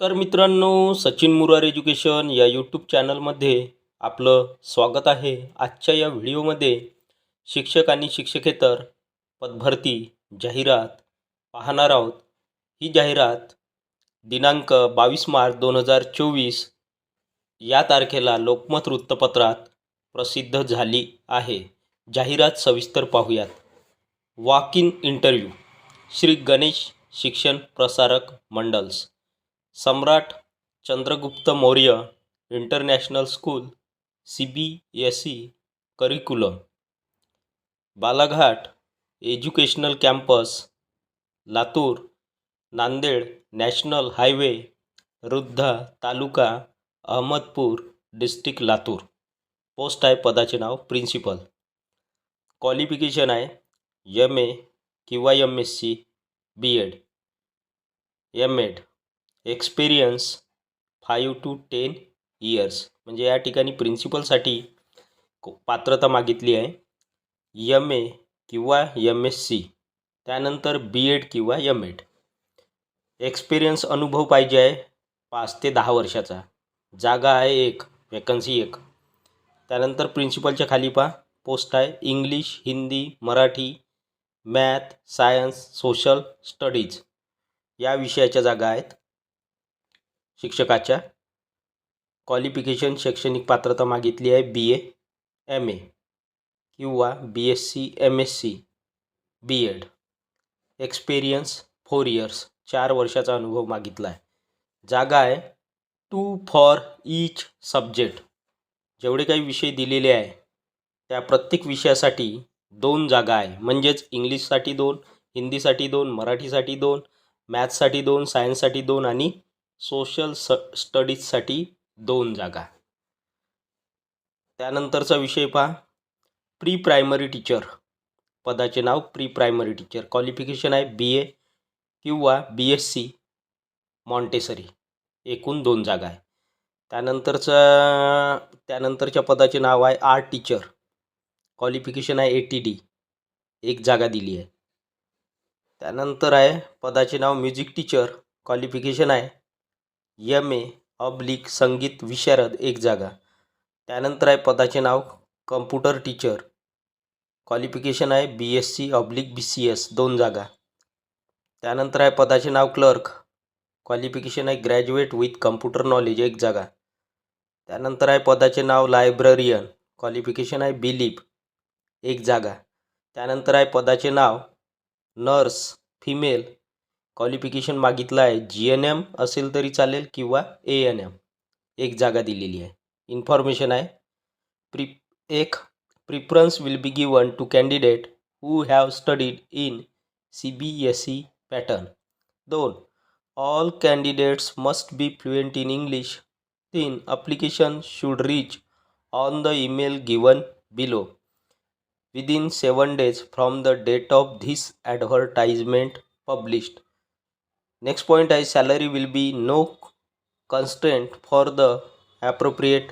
नमस्कार मित्रांनो सचिन मुरार एज्युकेशन या यूट्यूब चॅनलमध्ये आपलं स्वागत आहे. आजच्या या व्हिडिओमध्ये शिक्षक आणि शिक्षकेतर पदभरती जाहिरात पाहणार आहोत. ही जाहिरात दिनांक बावीस मार्च दोन हजार चोवीस या तारखेला लोकमत वृत्तपत्रात प्रसिद्ध झाली आहे. जाहिरात सविस्तर पाहूयात. Walk in interview. Shri Ganesh Shikshan Prasarak Mandal's. Samrat Chandragupta Maurya international school C B S E curriculum Balaghat educational campus Latur Nanded national highway Rudha taluka Ahmadpur district Latur. Post आहे पदाचे नाव principal qualification आहे M A किंवा M S C B Ed M Ed experience five to ten years म्हणजे या ठिकाणी प्रिन्सिपलसाठी पात्रता मागितली आहे. यम ए किंवा यम एस सी त्यानंतर बी एड किंवा यम एड एक्सपिरियन्स अनुभव पाहिजे आहे पाच ते दहा वर्षाचा. जागा आहे एक वॅकन्सी एक. त्यानंतर प्रिन्सिपलच्या खाली पहा. पोस्ट आहे English Hindi Marathi math science social studies या विषयाच्या जागा आहेत. शिक्षकाच्या क्वालिफिकेशन शैक्षणिक पात्रता मागितली आहे बी ए एम ए किंवा B S C M S C B Ed experience four years चार वर्षाचा अनुभव मागितला आहे. जागा आहे टू फॉर ईच सब्जेक्ट जेवढे काही विषय दिलेले आहे त्या प्रत्येक विषयासाठी दोन जागा आहे. म्हणजेच इंग्लिशसाठी दोन हिंदीसाठी दोन मराठीसाठी दोन मॅथ्ससाठी दोन सायन्ससाठी दोन आणि सोशल स स्टडीजसाठी दोन जागा. त्यानंतरचा विषय पहा. Pre primary teacher. पदाचे नाव प्री प्रायमरी टीचर. क्वालिफिकेशन आहे बी ए किंवा बी एस सी मॉन्टेसरी. एकूण दोन जागा आहे. त्यानंतरचं त्यानंतरच्या पदाचे नाव आहे आर्ट टीचर. क्वालिफिकेशन आहे ए टी डी एक जागा दिली आहे. त्यानंतर आहे पदाचे नाव म्युझिक टीचर. क्वालिफिकेशन आहे यम ए ऑब्लिक संगीत विशारद एक जागा. त्यानंतर आहे पदाचे नाव कम्प्युटर टीचर क्वालिफिकेशन आहे B S C oblique B C S दोन जागा. त्यानंतर आहे पदाचे नाव क्लर्क क्वालिफिकेशन आहे ग्रॅज्युएट विथ कम्प्युटर नॉलेज एक जागा. त्यानंतर आहे पदाचे नाव लायब्ररियन क्वालिफिकेशन आहे बिलीप एक जागा. त्यानंतर आहे पदाचे नाव नर्स फिमेल क्वालिफिकेशन मागितलं आहे. जी एन एम असेल तरी चालेल किंवा ए एन एम एक जागा दिलेली आहे. इन्फॉर्मेशन आहे. प्रि एक preference will be given to candidate who have studied in C B S E pattern दोन all candidates must be fluent in English तीन application should reach on the email given below within seven days from the date of this advertisement published next point आहे salary will be no constant for the appropriate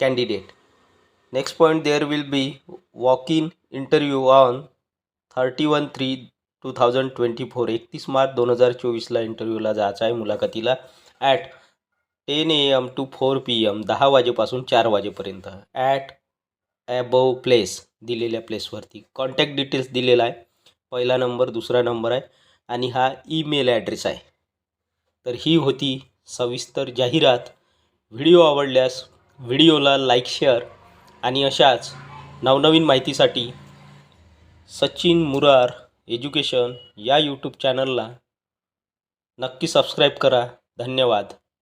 candidate next point there will be walk in interview on thirty one three two thousand twenty four एकतीस मार्च दोन हजार चोवीसला इंटरव्ह्यूला जायचा आहे मुलाखतीला at ten A M to four P M दहा वाजेपासून चार वाजेपर्यंत. ॲट ॲबो प्लेस दिलेल्या प्लेसवरती कॉन्टॅक्ट डिटेल्स दिलेला आहे. पहिला नंबर दुसरा नंबर आहे. आणि हा ईमेल ॲड्रेस आहे. तर ही होती सविस्तर जाहिरात. व्हिडिओ आवडल्यास व्हिडिओला लाईक शेअर आणि अशाच नवनवीन माहितीसाठी सचिन मुरार एज्युकेशन या यूट्यूब चॅनलला नक्की सबस्क्राईब करा. धन्यवाद.